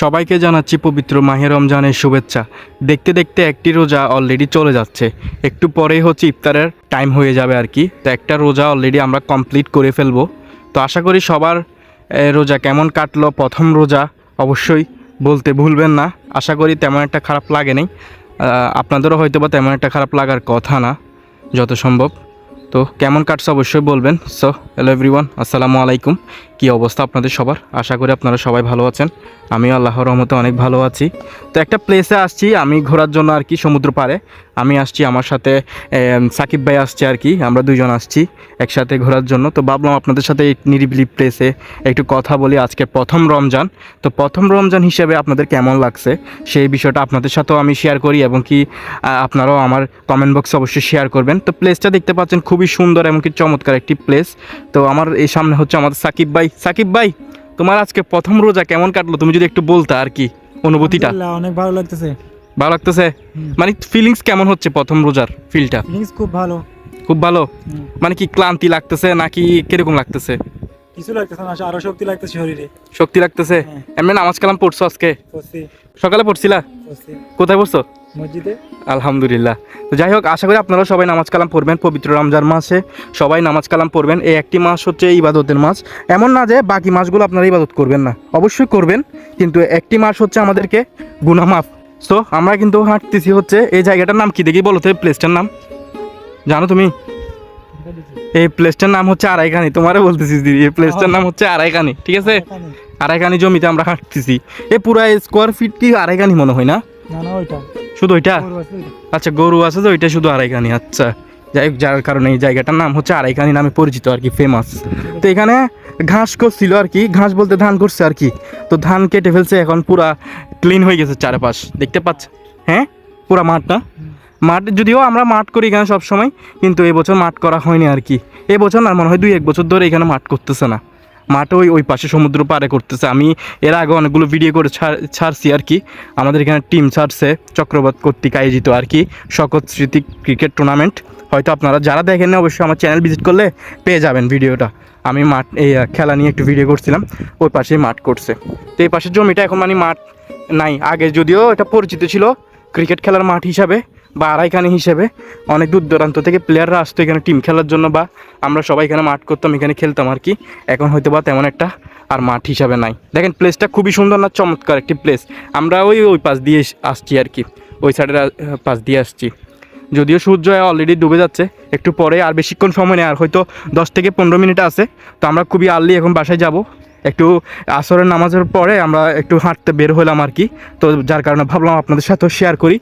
সবাইকে জানাচ্ছি পবিত্র মাহে রমজানের শুভেচ্ছা। দেখতে দেখতে একটি রোজা অলরেডি চলে যাচ্ছে। একটু পরেই হচ্ছে ইফতারের টাইম হয়ে যাবে আর কি। তো একটা রোজা অলরেডি আমরা কমপ্লিট করে ফেলব। তো আশা করি সবার রোজা কেমন কাটলো? প্রথম রোজা অবশ্যই বলতে ভুলবেন না। আশা করি তেমন একটা খারাপ লাগে নাই আপনাদেরও হয়তো বা তেমন একটা খারাপ লাগার কথা না, যত সম্ভব। তো কেমন কাটছে অবশ্যই বলবেন। সো হ্যালো এভরিওয়ান আসসালামু আলাইকুম। কি অবস্থা আপনাদের সবার? আশা করি আপনারা সবাই ভালো আছেন। আমিও আল্লাহর রহমতে অনেক ভালো আছি। তো একটা প্লেসে আসছি, আমি ঘোরার জন্য আর কি সমুদ্র পারে আমি আসছি আমার সাথে সাকিব ভাই আসছে আর কি। আমরা দুজন আসছি একসাথে ঘোরার জন্য। তো ভাবলাম আপনাদের সাথে এই নিরিবিলি প্লেসে একটু কথা বলি আজকে প্রথম রমজান। তো প্রথম রমজান হিসেবে আপনাদের কেমন লাগছে? সেই বিষয়টা আপনাদের সাথেও আমি শেয়ার করি এবং কি আপনারাও আমার কমেন্ট বক্সে অবশ্যই শেয়ার করবেন। তো প্লেসটা দেখতে পাচ্ছেন খুবই সুন্দর এবং কি চমৎকার একটি প্লেস তো আমার এই সামনে হচ্ছে আমাদের সাকিব ভাই। সাকিব ভাই তোমার আজকে প্রথম রোজা কেমন কাটলো? তুমি যদি একটু বলতে আর কি অনুভূতিটা। অনেক ভালো লাগতেছে। ভালো লাগতেছে? মানে ফিলিংস কেমন হচ্ছে প্রথম রোজার ফিলটা ফিলিংস খুব ভালো। খুব ভালো? মানে কি ক্লান্তি লাগতেছে নাকি কীরকম লাগতেছে? কিছু লাগতেছে না আরও শক্তি লাগতেছে শরীরে। শক্তি লাগতেছে? হ্যাঁ। এমনি নামাজ কালাম পড়ছো আজকে? পড়ছি। সকালে পড়ছিলা? পড়ছি। কোথায় পড়ছো? মসজিদে? আলহামদুলিল্লাহ। তো যাই হোক আশা করি আপনারা সবাই নামাজ কালাম পড়বেন পবিত্র রমজান মাসে সবাই নামাজ কালাম পড়বেন। এই একটি মাস হচ্ছে ইবাদতের মাস। এমন না যে বাকি মাসগুলো আপনারা ইবাদত করবেন না অবশ্যই করবেন কিন্তু একটি মাস হচ্ছে আমাদেরকে গুনামাফ সো আমরা কিন্তু হাঁটতেছি হচ্ছে এই জায়গাটার নাম কি দেখি বলো তো এই প্লেসটার নাম? জানো তুমি? এই প্লেসটার নাম হচ্ছে আড়াইখানি তোমারও বলতেছি দিদি এই প্লেসটার নাম হচ্ছে আড়াইখানি ঠিক আছে। আড়াইখানি। জমিতে আমরা হাঁটতেছি। এই পুরো স্কোয়ার ফিট কি আড়াইখানি মনে হয় না? না না ওইটা। শুধু ওইটা। আচ্ছা গরু আছে তো ওইটা শুধু আড়াইখানি আচ্ছা। যাই হোক যার কারণে এই জায়গাটার নাম হচ্ছে আড়াইখানি নামে পরিচিত আর কি ফেমাস তো এখানে ঘাস করছিল আর কি ঘাস বলতে ধান করছে আর কি। তো ধান কেটে ফেলছে এখন পুরা ক্লিন হয়ে গেছে চারপাশ। দেখতে পাচ্ছ? হ্যাঁ? পুরা মাঠটা। মাঠ যদিও আমরা মাঠ করি এখানে সবসময় কিন্তু এবছর মাঠ করা হয়নি আর কি। এবছর না মনে হয় দুই এক বছর ধরে এখানে মাঠ করতেছে না। মাঠ ওই ওই পাশে সমুদ্র পারে করতেছে। আমি এর আগে অনেকগুলো ভিডিও করে ছাড়- ছাড়ছি আর কি। আমাদের এখানে টিম ছাড়ছে চক্রবাত কর্তৃক আয়োজিত আর কি শকত স্মৃতি ক্রিকেট টুর্নামেন্ট হয়তো আপনারা যারা দেখেন না অবশ্যই আমার চ্যানেল ভিজিট করলে পেয়ে যাবেন ভিডিওটা আমি মাঠ এই খেলা নিয়ে একটু ভিডিও করছিলাম, ওই পাশেই মাঠ করছে। তো এই পাশের জমিটা এখন মানে মাঠ নাই। আগে যদিও এটা পরিচিত ছিল ক্রিকেট খেলার মাঠ হিসাবে। বা আড়াইখানি হিসেবে অনেক দূর দূরান্ত থেকে প্লেয়াররা আসতো এখানে টিম খেলার জন্য বা আমরা সবাই এখানে মাঠ করতাম, এখানে খেলতাম আর কি। এখন হয়তো বা তেমন একটা আর মাঠ হিসাবে নাই। দেখেন প্লেসটা খুবই সুন্দর না, চমৎকার একটি প্লেস আমরা ওই ওই পাশ দিয়ে আসছি আর কি। ওই সাইডের পাশ দিয়ে আসছি। যদিও সূর্য অলরেডি ডুবে যাচ্ছে, একটু পরে আর বেশিক্ষণ সময় নেই, আর হয়তো দশ থেকে পনেরো মিনিট আছে। তো আমরা খুবই আর্লি এখন বাসায় যাব। একটু আসরের নামাজের পরে আমরা একটু হাঁটতে বের হলাম আর কি। তো যার কারণে ভাবলাম আপনাদের সাথেও শেয়ার করি।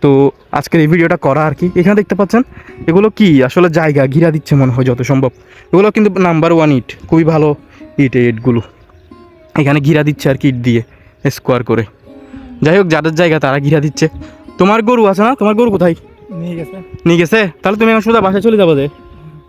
তো আজকের এই ভিডিওটা করা আর কি। এখানে দেখতে পাচ্ছেন এগুলো কি? আসলে জায়গা ঘিরা দিচ্ছে মনে হয় যত সম্ভব। এগুলো কিন্তু নাম্বার ওয়ান ইট খুবই ভালো ইট এই ইটগুলো। এখানে ঘিরা দিচ্ছে আর কি ইট দিয়ে স্কোয়ার করে। যাই হোক যাদের জায়গা তারা ঘিরা দিচ্ছে। তোমার গরু আছে না? তোমার গরু কোথায়? নিয়ে গেছে। নিয়ে গেছে? তাহলে তুমি এখন সোজা বাসায় চলে যাব যে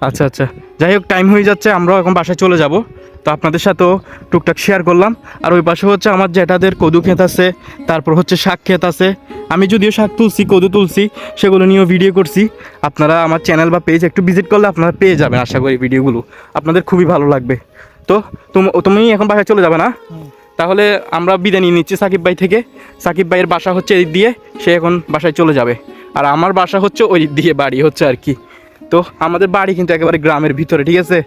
আচ্ছা আচ্ছা। যাই হোক টাইম হয়ে যাচ্ছে আমরাও এখন বাসায় চলে যাব। তো আপনাদের সাথেও টুকটাক শেয়ার করলাম। আর ওই পাশে হচ্ছে আমার জেঠাদের কদু ক্ষেত আছে, তারপর হচ্ছে শাক ক্ষেত আছে। আমি যদিও শাক তুলছি, কদু তুলছি, সেগুলো নিয়েও ভিডিও করছি। আপনারা আমার চ্যানেল বা পেজ একটু ভিজিট করলে আপনারা পেয়ে যাবেন আশা করি ভিডিওগুলো আপনাদের খুবই ভালো লাগবে। তো তুম- তুমি এখন বাসায় চলে যাবে না? তাহলে আমরা বিদায় নিয়ে নিচ্ছি সাকিব ভাই থেকে। সাকিব ভাইয়ের বাসা হচ্ছে এই দিয়ে, সে এখন বাসায় চলে যাবে। আর আমার বাসা হচ্ছে ওই দিয়ে বাড়ি হচ্ছে আর কি। তো আমাদের বাড়ি কিন্তু একেবারে গ্রামের ভিতরে ঠিক আছে?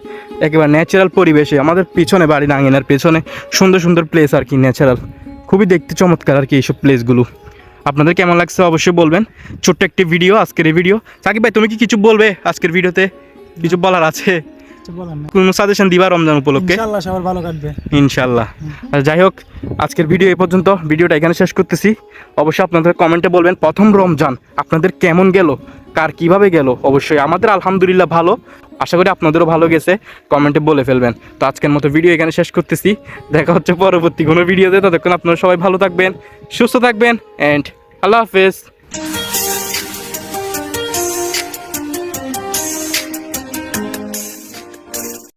একেবারে ন্যাচারাল পরিবেশে আমাদের পিছনে বাড়ি নাঙ্গিনার পেছনে। সুন্দর সুন্দর প্লেস আর কি ন্যাচারাল খুবই দেখতে চমৎকার আর কি এইসব প্লেসগুলো আপনাদের কেমন লাগছে অবশ্যই বলবেন। ছোট্ট একটি ভিডিও আজকের এই ভিডিও সাকিব ভাই তুমি কি কিছু বলবে আজকের ভিডিওতে কিছু বলার আছে? কোনো সাজেশন দিবা রমজান উপলক্ষে? ইনশাআল্লাহ সবার ভালো কাটবে। ইনশাল্লাহ যাই হোক আজকের ভিডিও এই পর্যন্ত। ভিডিওটা এখানে শেষ করতেছি। অবশ্যই আপনাদের কমেন্টে বলবেন প্রথম রমজান আপনাদের কেমন গেল? কার কীভাবে গেল? অবশ্যই আমাদের আলহামদুলিল্লাহ ভালো। আশা করি আপনাদেরও ভালো গেছে। কমেন্টে বলে ফেলবেন। তো আজকের মতো ভিডিও এখানে শেষ করতেছি। দেখা হচ্ছে পরবর্তী কোনো ভিডিওতে। ততক্ষণ আপনারা সবাই ভালো থাকবেন, সুস্থ থাকবেন অ্যান্ড আল্লাহ হাফেজ।